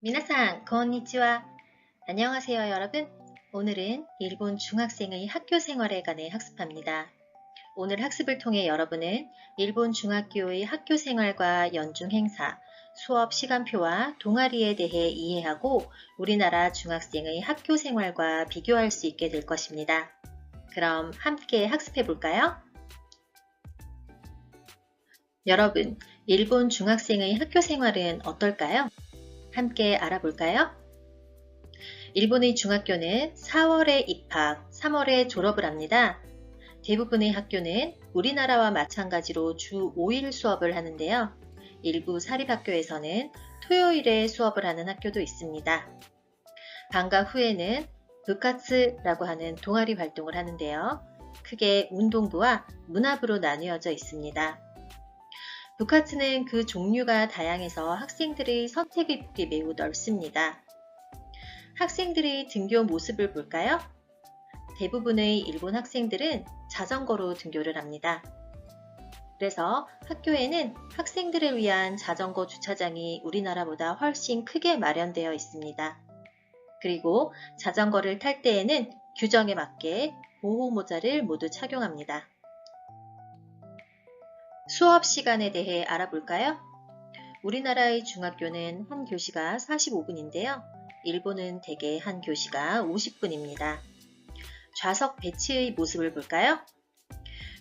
미나상, konnichiwa. 안녕하세요, 여러분. 오늘은 일본 중학생의 학교 생활에 관해 학습합니다. 오늘 학습을 통해 여러분은 일본 중학교의 학교 생활과 연중 행사, 수업 시간표와 동아리에 대해 이해하고 우리나라 중학생의 학교 생활과 비교할 수 있게 될 것입니다. 그럼 함께 학습해 볼까요? 여러분, 일본 중학생의 학교 생활은 어떨까요? 함께 알아볼까요? 일본의 중학교는 4월에 입학, 3월에 졸업을 합니다. 대부분의 학교는 우리나라와 마찬가지로 주 5일 수업을 하는데요. 일부 사립학교에서는 토요일에 수업을 하는 학교도 있습니다. 방과 후에는 부카츠라고 하는 동아리 활동을 하는데요. 크게 운동부와 문화부로 나뉘어져 있습니다. 부카츠는 그 종류가 다양해서 학생들의 선택의 폭이 매우 넓습니다. 학생들의 등교 모습을 볼까요? 대부분의 일본 학생들은 자전거로 등교를 합니다. 그래서 학교에는 학생들을 위한 자전거 주차장이 우리나라보다 훨씬 크게 마련되어 있습니다. 그리고 자전거를 탈 때에는 규정에 맞게 보호 모자를 모두 착용합니다. 수업 시간에 대해 알아볼까요? 우리나라의 중학교는 한 교시가 45분인데요. 일본은 대개 한 교시가 50분입니다. 좌석 배치의 모습을 볼까요?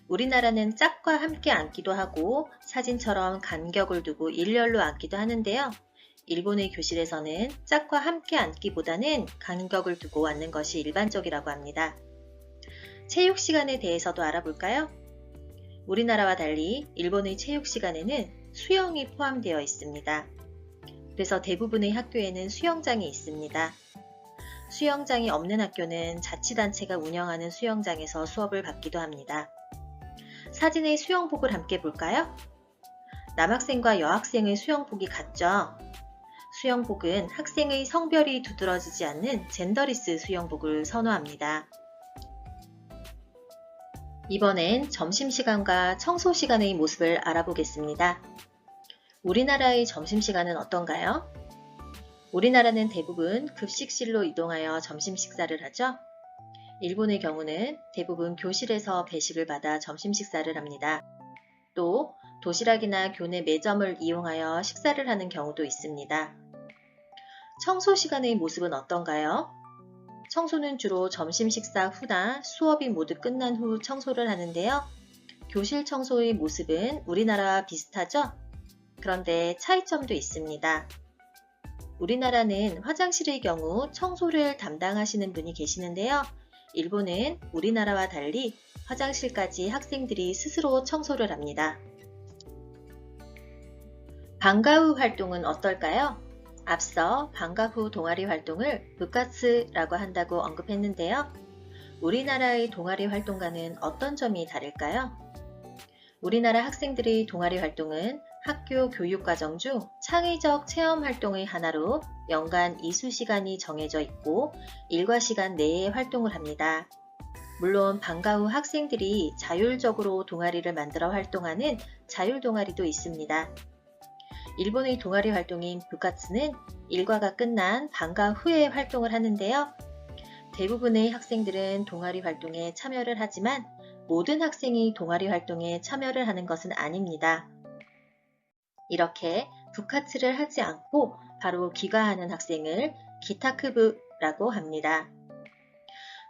우리나라는 짝과 함께 앉기도 하고 사진처럼 간격을 두고 일렬로 앉기도 하는데요. 일본의 교실에서는 짝과 함께 앉기보다는 간격을 두고 앉는 것이 일반적이라고 합니다. 체육 시간에 대해서도 알아볼까요? 우리나라와 달리 일본의 체육 시간에는 수영이 포함되어 있습니다. 그래서 대부분의 학교에는 수영장이 있습니다. 수영장이 없는 학교는 자치단체가 운영하는 수영장에서 수업을 받기도 합니다. 사진의 수영복을 함께 볼까요? 남학생과 여학생의 수영복이 같죠? 수영복은 학생의 성별이 두드러지지 않는 젠더리스 수영복을 선호합니다. 이번엔 점심시간과 청소시간의 모습을 알아보겠습니다. 우리나라의 점심시간은 어떤가요? 우리나라는 대부분 급식실로 이동하여 점심 식사를 하죠. 일본의 경우는 대부분 교실에서 배식을 받아 점심 식사를 합니다. 또 도시락이나 교내 매점을 이용하여 식사를 하는 경우도 있습니다. 청소 시간의 모습은 어떤가요? 청소는 주로 점심 식사 후나 수업이 모두 끝난 후 청소를 하는데요. 교실 청소의 모습은 우리나라와 비슷하죠? 그런데 차이점도 있습니다. 우리나라는 화장실의 경우 청소를 담당하시는 분이 계시는데요. 일본은 우리나라와 달리 화장실까지 학생들이 스스로 청소를 합니다. 방과 후 활동은 어떨까요? 앞서 방과 후 동아리 활동을 부카츠라고 한다고 언급했는데요. 우리나라의 동아리 활동과는 어떤 점이 다를까요? 우리나라 학생들의 동아리 활동은 학교 교육과정 중 창의적 체험 활동의 하나로 연간 이수 시간이 정해져 있고 일과 시간 내에 활동을 합니다. 물론 방과 후 학생들이 자율적으로 동아리를 만들어 활동하는 자율 동아리도 있습니다. 일본의 동아리 활동인 부카츠는 일과가 끝난 방과 후에 활동을 하는데요. 대부분의 학생들은 동아리 활동에 참여를 하지만 모든 학생이 동아리 활동에 참여를 하는 것은 아닙니다. 이렇게 부카츠를 하지 않고 바로 귀가하는 학생을 기타크부라고 합니다.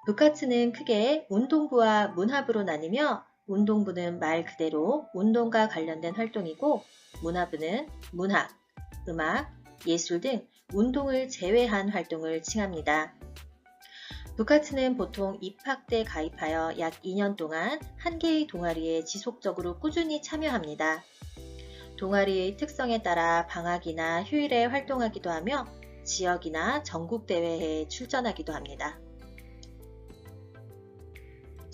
부카츠는 크게 운동부와 문화부로 나뉘며 운동부는 말 그대로 운동과 관련된 활동이고 문화부는 문학, 음악, 예술 등 운동을 제외한 활동을 칭합니다. 부카츠는 보통 입학 때 가입하여 약 2년 동안 한 개의 동아리에 지속적으로 꾸준히 참여합니다. 동아리의 특성에 따라 방학이나 휴일에 활동하기도 하며 지역이나 전국 대회에 출전하기도 합니다.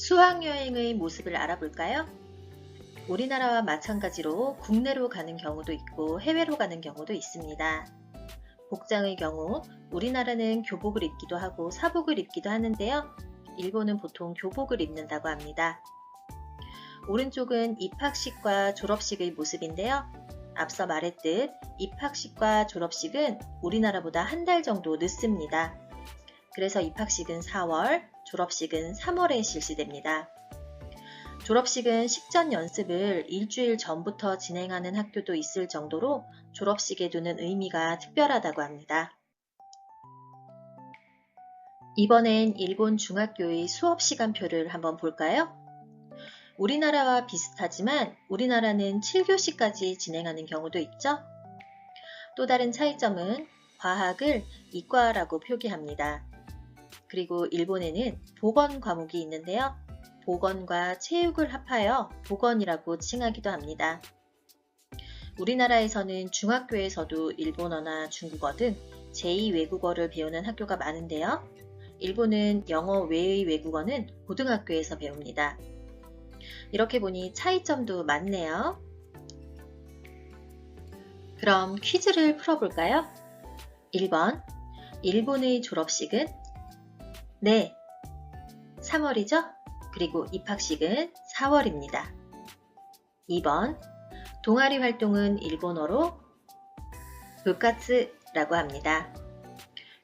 수학여행의 모습을 알아볼까요? 우리나라와 마찬가지로 국내로 가는 경우도 있고 해외로 가는 경우도 있습니다. 복장의 경우 우리나라는 교복을 입기도 하고 사복을 입기도 하는데요. 일본은 보통 교복을 입는다고 합니다. 오른쪽은 입학식과 졸업식의 모습인데요. 앞서 말했듯 입학식과 졸업식은 우리나라보다 한 달 정도 늦습니다. 그래서 입학식은 4월, 졸업식은 3월에 실시됩니다. 졸업식은 식전 연습을 일주일 전부터 진행하는 학교도 있을 정도로 졸업식에 두는 의미가 특별하다고 합니다. 이번엔 일본 중학교의 수업 시간표를 한번 볼까요? 우리나라와 비슷하지만 우리나라는 7교시까지 진행하는 경우도 있죠. 또 다른 차이점은 과학을 이과라고 표기합니다. 그리고 일본에는 보건 과목이 있는데요. 보건과 체육을 합하여 보건이라고 칭하기도 합니다. 우리나라에서는 중학교에서도 일본어나 중국어 등 제2 외국어를 배우는 학교가 많은데요. 일본은 영어 외의 외국어는 고등학교에서 배웁니다. 이렇게 보니 차이점도 많네요. 그럼 퀴즈를 풀어볼까요? 1번. 일본의 졸업식은? 네. 3월이죠? 그리고 입학식은 4월입니다. 2번. 동아리 활동은 일본어로 부카츠라고 합니다.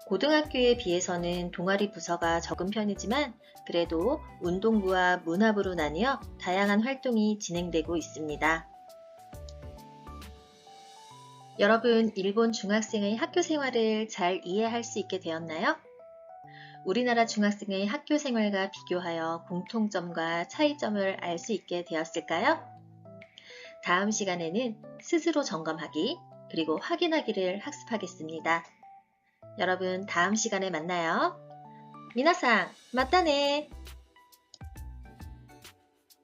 고등학교에 비해서는 동아리 부서가 적은 편이지만 그래도 운동부와 문화부로 나뉘어 다양한 활동이 진행되고 있습니다. 여러분, 일본 중학생의 학교 생활을 잘 이해할 수 있게 되었나요? 우리나라 중학생의 학교 생활과 비교하여 공통점과 차이점을 알 수 있게 되었을까요? 다음 시간에는 스스로 점검하기, 그리고 확인하기를 학습하겠습니다. 여러분 다음 시간에 만나요. 미나상, 맞다네.